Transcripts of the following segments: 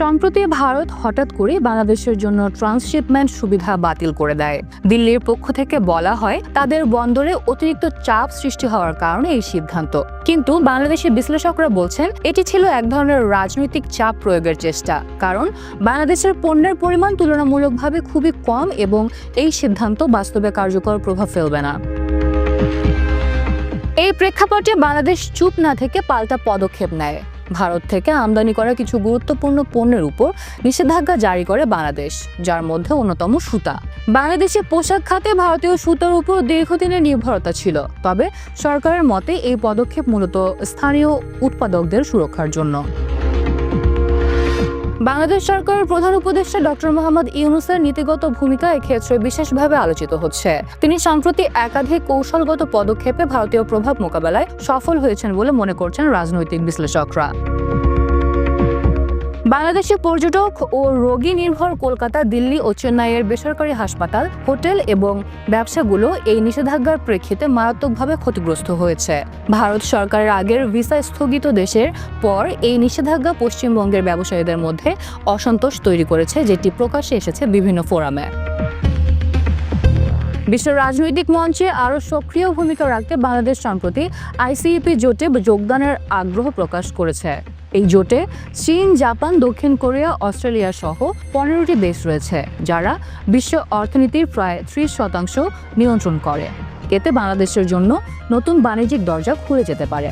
সম্প্রতি ভারত হঠাৎ করে বাংলাদেশের জন্য ট্রান্সশিপমেন্ট সুবিধা বাতিল করে দেয়। দিল্লির পক্ষ থেকে বলা হয়, তাদের বন্দরে অতিরিক্ত চাপ সৃষ্টি হওয়ার কারণে এই সিদ্ধান্ত। কিন্তু বাংলাদেশের বিশ্লেষকরা বলছেন, এটি ছিল এক ধরনের রাজনৈতিক চাপ প্রয়োগের চেষ্টা। কারণ বাংলাদেশের পণ্যের পরিমাণ তুলনামূলকভাবে খুবই কম এবং এই সিদ্ধান্ত বাস্তবে কার্যকর প্রভাব ফেলবে না। এই প্রেক্ষাপটে বাংলাদেশ চুপ না থেকে পাল্টা পদক্ষেপ নেয়। ভারত থেকে আমদানি করা কিছু গুরুত্বপূর্ণ পণ্যের উপর নিষেধাজ্ঞা জারি করে বাংলাদেশ, যার মধ্যে অন্যতম সুতা। বাংলাদেশে পোশাক খাতে ভারতীয় সুতার উপর দীর্ঘদিনের নির্ভরতা ছিল, তবে সরকারের মতে এই পদক্ষেপ মূলত স্থানীয় উৎপাদকদের সুরক্ষার জন্য। বাংলাদেশ সরকারের প্রধান উপদেষ্টা ডক্টর মোহাম্মদ ইউনুসের নীতিগত ভূমিকা এক্ষেত্রে বিশেষভাবে আলোচিত হচ্ছে। তিনি সম্প্রতি একাধিক কৌশলগত পদক্ষেপে ভারতীয় প্রভাব মোকাবেলায় সফল হয়েছেন বলে মনে করছেন রাজনৈতিক বিশ্লেষকরা। বাংলাদেশে পর্যটক ও রোগী নির্ভর কলকাতা, দিল্লি ও চেন্নাইয়ের বেসরকারি হাসপাতাল, হোটেল এবং ব্যবসাগুলো এই নিষেধাজ্ঞার প্রেক্ষিতে মারাত্মকভাবে ক্ষতিগ্রস্ত হয়েছে। ভারত সরকারের আগের ভিসা স্থগিত দেশের পর এই নিষেধাজ্ঞা পশ্চিমবঙ্গের ব্যবসায়ীদের মধ্যে অসন্তোষ তৈরি করেছে, যেটি প্রকাশ্যে এসেছে বিভিন্ন ফোরামে। বিশ্ব রাজনৈতিক মঞ্চে আরও সক্রিয় ভূমিকা রাখতে বাংলাদেশ সম্প্রতি আইসিইপি জোটে যোগদানের আগ্রহ প্রকাশ করেছে। এই জোটে চীন, জাপান, দক্ষিণ কোরিয়া, অস্ট্রেলিয়া সহ পনেরোটি দেশ রয়েছে, যারা বিশ্ব অর্থনীতির প্রায় ত্রিশ শতাংশ নিয়ন্ত্রণ করে। এতে বাংলাদেশের জন্য নতুন বাণিজ্যিক দরজা খুলে যেতে পারে।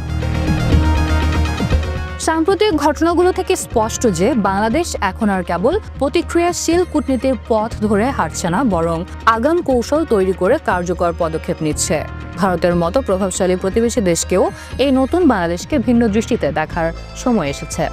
সাম্প্রতিক ঘটনাগুলো থেকে স্পষ্ট যে বাংলাদেশ এখন আর কেবল প্রতিক্রিয়াশীল কূটনীতির পথ ধরে হাঁটছে না, বরং আগাম কৌশল তৈরি করে কার্যকর পদক্ষেপ নিচ্ছে। ভারতের মতো প্রভাবশালী প্রতিবেশী দেশকেও এই নতুন বাংলাদেশকে ভিন্ন দৃষ্টিতে দেখার সময় এসেছে।